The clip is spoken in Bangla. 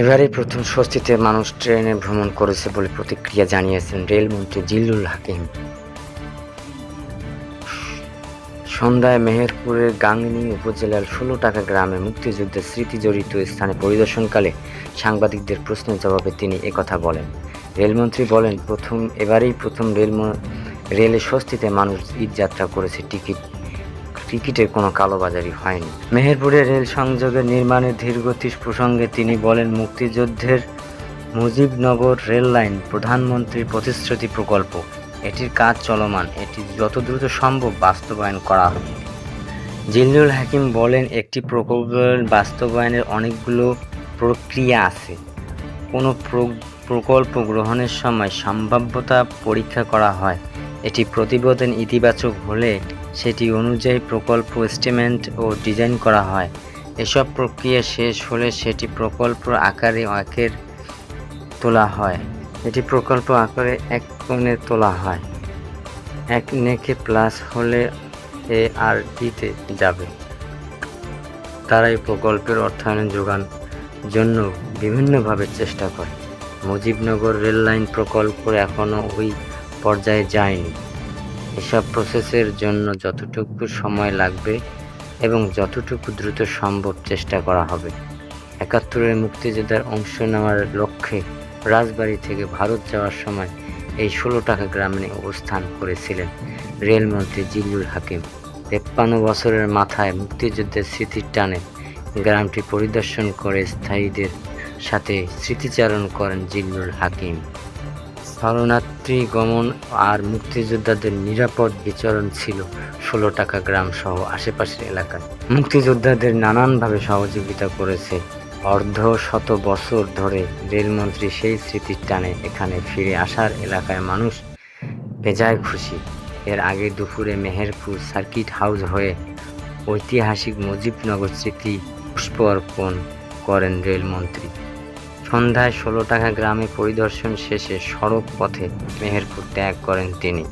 এবারেই প্রথম স্বস্তিতে মানুষ ট্রেনে ভ্রমণ করেছে বলে প্রতিক্রিয়া জানিয়েছেন রেলমন্ত্রী জিল্লুল হাকিম। সন্ধ্যায় মেহেরপুরের গাংনী উপজেলার ষোলো টাকা গ্রামে মুক্তিযুদ্ধের স্মৃতি জড়িত স্থানে পরিদর্শনকালে সাংবাদিকদের প্রশ্নের জবাবে তিনি একথা বলেন। রেলমন্ত্রী বলেন, প্রথম, এবারেই প্রথম রেল রেলে স্বস্তিতে মানুষ ঈদ যাত্রা করেছে টিকিট টিকিটের কোনো কালোবাজারি হয়নি। মেহেরপুরে রেল সংযোগের নির্মাণের ধীরগতি প্রসঙ্গে তিনি বলেন, মুক্তিযুদ্ধের মুজিবনগর রেল লাইন প্রধানমন্ত্রীর প্রতিশ্রুতি প্রকল্প। এটির কাজ চলমান। এটি যত দ্রুত সম্ভব বাস্তবায়ন করা হবে জিল্লুল হাকিম বলেন, একটি প্রকল্পের বাস্তবায়নের অনেকগুলো প্রক্রিয়া আছে। কোনো প্রকল্প গ্রহণের সময় সম্ভাব্যতা পরীক্ষা করা হয়। এটি প্রতিবেদন ইতিবাচক হলে সেটি অনুযায়ী প্রকল্প এস্টিমেট ও ডিজাইন করা হয়। এসব প্রক্রিয়া শেষ হলে সেটি প্রকল্প আকারে একের তোলা হয়। এটি প্রকল্প আকারে এক কোণে তোলা হয়। এক নেকে প্লাস হলে এ আর ডিতে যাবে। তারা এই প্রকল্পের অর্থায়ন যোগান জন্য বিভিন্নভাবে চেষ্টা করে। মুজিবনগর রেল লাইন প্রকল্প এখনও ওই পর্যায়ে যায়নি। এসব প্রসেসের জন্য যতটুকু সময় লাগবে এবং যতটুকু দ্রুত সম্ভব চেষ্টা করা হবে। একাত্তরের মুক্তিযোদ্ধার অংশ নেওয়ার লক্ষ্যে রাজবাড়ি থেকে ভারত যাওয়ার সময় এই ষোলো টাকা গ্রামে অবস্থান করেছিলেন রেলমন্ত্রী জিল্লুল হাকিম। তেপ্পান্ন বছরের মাথায় মুক্তিযুদ্ধের স্মৃতির টানে গ্রামটি পরিদর্শন করে স্থায়ীদের সাথে স্মৃতিচারণ করেন জিল্লুল হাকিম। শরণার্থী গমন আর মুক্তিযোদ্ধাদের নিরাপদ বিচরণ ছিল ষোলো টাকা গ্রাম সহ আশেপাশের এলাকায়। মুক্তিযোদ্ধাদের নানানভাবে সহযোগিতা করেছে। অর্ধ শত বছর ধরে রেলমন্ত্রী সেই স্মৃতির টানে এখানে ফিরে আসার এলাকায় মানুষ বেজায় খুশি। এর আগে দুপুরে মেহেরপুর সার্কিট হাউস হয়ে ঐতিহাসিক মুজিবনগর স্মৃতি পুষ্প অর্পণ করেন রেলমন্ত্রী। সন্ধ্যায় ষোলো টাকা গ্রামে পরিদর্শন শেষে সড়ক পথে মেহেরপুর ত্যাগ করেন তিনি।